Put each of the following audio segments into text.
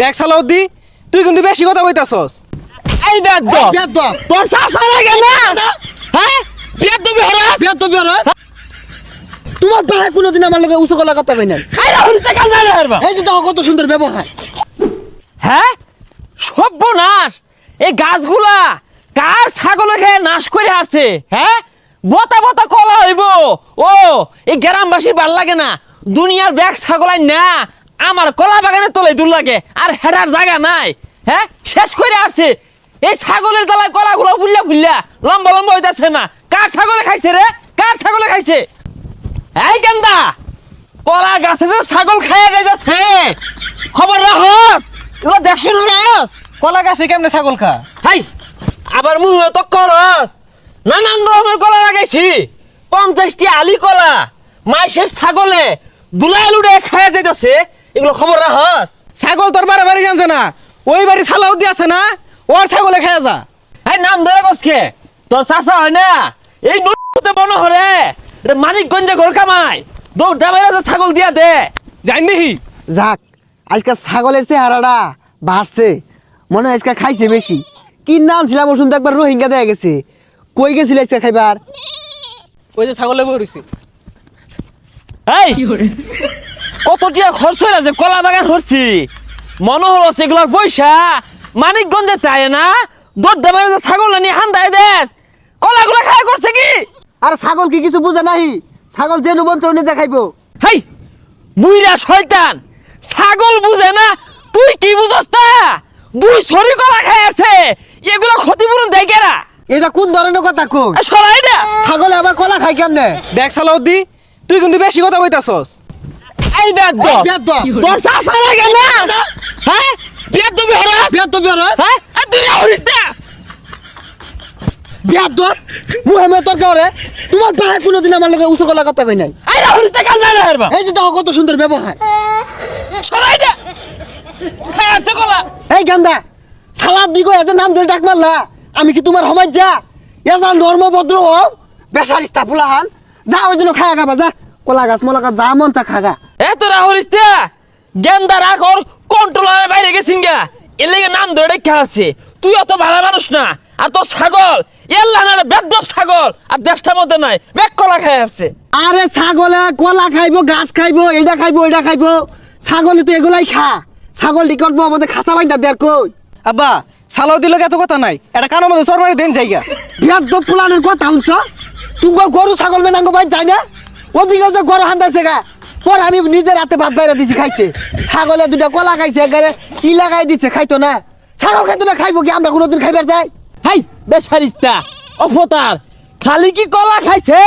দেখ সালাউদ্দি তুই কিন্তু বেশি কথা কইতাছস। এই বেদ বেদ তোর চাষা লাগে না? হ্যাঁ? বেদ দিবি হরাস বেদ তো বের তোমার ভাই কোনোদিন আমার লগে উঁচু গলা কথা কই নাই? এই রাহুল থেকে না হারবা। এই যে দেখো কত সুন্দর ব্যবহার। হ্যাঁ? সর্বনাশ। এই গাছগুলা কার ছাগলে খেয়ে নাশ করে আসছে হ্যাঁ? বতা বতা কলা হইব। ও এই গ্রামবাসীর ভালো লাগে না। দুনিয়ার ব্যাগ ছাগলাই না। আমার কলা বাগানে তোলে দূর লাগে, আর হেডার জায়গা নাই। হ্যাঁ? শেষ করে আসছে। এই ছাগলের জ্বালায় কলাগুলো ফুললা ফুললা লম্বা লম্বা হইতাছে না। কার ছাগলে খাইছে রে? কার ছাগলে খাইছে? এই গেন্দা! কলা গাছে যে ছাগল খাইয়া যাইতেছে। খবর রাখস। এগুলো দেখছ না রাস কলা গাছে কেমনে ছাগল খা? হাই! আবার মুহে তো করস। নানান রকমের কলা লাগাইছি। পঞ্চাশটি আলি কলা, মাইসের ছাগলে দুলাই লুড়ে খাইয়া যাইতেছে। এগুলো খবর রাখস? ছাগল তোর বারে বাড়ি জানছে না। ওই বাড়ি সালাউদ্দি আছে না ওর ছাগলে খেয়ে যা। এই নাম ধরে বসকে তোর চাষা হয় না? এই নদীতে মনে হরে। মানিকগঞ্জে ঘর কামাই। দৌড়টা বাইরে যে ছাগল দিয়া দে। জানি যাক আজকে ছাগলের চেহারাটা বাড়ছে। মনে হয় আজকে খাইছে বেশি। কি নাম ছিলাম ওষুধ একবার রোহিঙ্গা দেয়া গেছে। কই গেছিল আজকে খাইবার? ওই যে ছাগলে বইছি এই! কত টিয়া খরচ হয়ে যে কলা বাগান হরছি মনে হলো সেগুলোর পয়সা মানিকগঞ্জে তাই না? দৌড় বাইরে যে ছাগল নিয়ে হান্দায় দেশ। কলাগুলো খায় করছে কি? আর ছাগল কি কিছু বুঝে নাই ছাগল যে নুবন চৌনে যা খাইবো। হাই বুইরা শয়তান। ছাগল বুঝে না? তুই কি বুঝস তা? দুই ছড়ি কলা খাই আছে এগুলো ক্ষতিপূরণ দেয় কেরা? এটা কোন ধরনের কথা কই সরাই না ছাগলে আবার কলা খাই কেমনে? দেখ সালাউদ্দি তুই কিন্তু বেশি কথা কইতাছস। এই বেদ বেদ তোর চাষা লাগে না? হ্যাঁ? বেদ দিবি হরাস বেদ তো বের হ্যাঁ আর তুই হরিস না বেদ তো মুহে মে তোর তোমার ভাই কোনোদিন আমার লগে কথা কই নাই। এই হরিস কাল না হারবা। এই যে দেখো কত সুন্দর ব্যবহার। সরাই খাই আছে কলা এই গান্দা সালাদ দিগো এত নাম ধরে ডাক মারলা। আমি কি তোমার সমাজ যা? এজা নর্ম ভদ্র হ বেসার ইস্তাফুলা হান যা ওই জন্য খায়া খাবা যা। কলা গাছ মলা গাছ যা মন চা খাগা। এ তোরা হরিস না গেন্দা রাখ ওর কন্ট্রোলারের বাইরে গেছিন গা। এর লেগে নাম ধরে আছে তুই অত ভালো মানুষ না আর তোর ছাগল এর লানা বেদব ছাগল আর দেশটার মধ্যে নাই বেক কলা খাই আসছে। আরে ছাগলে কলা খাইবো গাছ খাইবো এটা খাইবো এটা খাইবো। ছাগলে তো এগুলাই খা। ছাগল করব আমাদের খাসা বাইন্দা দেখ কই? আব্বা সালাউদ্দির লোক এত কথা নাই এটা কারোর মধ্যে চর মারি দেন জায়গা। বিয়ার দো পুলানের কথা শুনছ? তুই গরু ছাগল মেনাঙ্গ ভাই যাই না? ওদিকে যে গরু হান্দাইছে গা পর আমি নিজের হাতে ভাত বাইরে দিছি খাইছে। ছাগলে দুটা কলা খাইছে একেবারে ই লাগাই দিচ্ছে খাইতো না। ছাগল খাইতো না খাইবো কি? আমরা কোনোদিন খাইবার যাই? হাই বেসারিস্তা অফতার। খালি কি কলা খাইছে?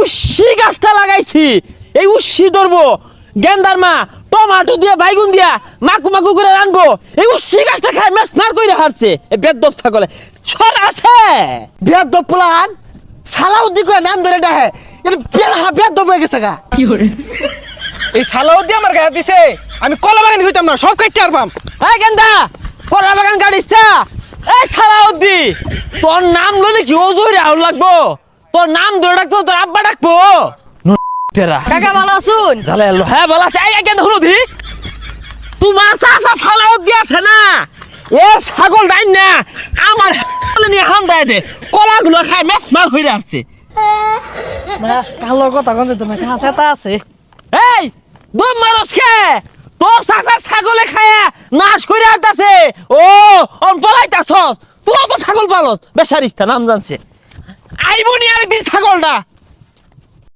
উস্সি গাছটা লাগাইছি। এই উস্সি ধরবো। গেন্দার মা টমাটো দিয়ে বাইগুন দিয়া মাকু মাকু করে রানবো। এই উস্সি গাছটা খাই মাছ মার করে হারছে। এই বেদব ছাগলে। সর আছে। দো পুলান সালাউদ্দি কয়ে নাম ধরে ডাহে। হা হয়ে গেছে গা। এই আমার গায়ে দিছে। আমি কলা বাগানি হইতাম না সব কাটতে পারবাম। এই গেন্দা কলা বাগান গাড়িসটা এই সারাউদ্দি তোর নাম কি লাগবো। তোর নাম ধরে ডাকতো তোর আব্বা ডাকবো। ন- তেরা। কাকা ভালো আছুন? জালে এলো। হ্যাঁ বলা আছে। এই কেন হলো দি। তোমার চাষা ফালাও দিয়েছে না? এ ছাগল ডাইন না। আমার নিয়ে হাম দেয় দে। কলাগুলো খায় ম্যাচ মার হয়ে আসছে। কালোর কথা কোন তুমি কাছে তা আছে। এই, দম মারস খে তোর সাসা ছাগলে খায়া নাশ কইরা আসতেছে ও অন পলাইতাছস তুই তো ছাগল পালস বেচারিস্তা নাম জানছে। আইবনি আরেকদিন ছাগলটা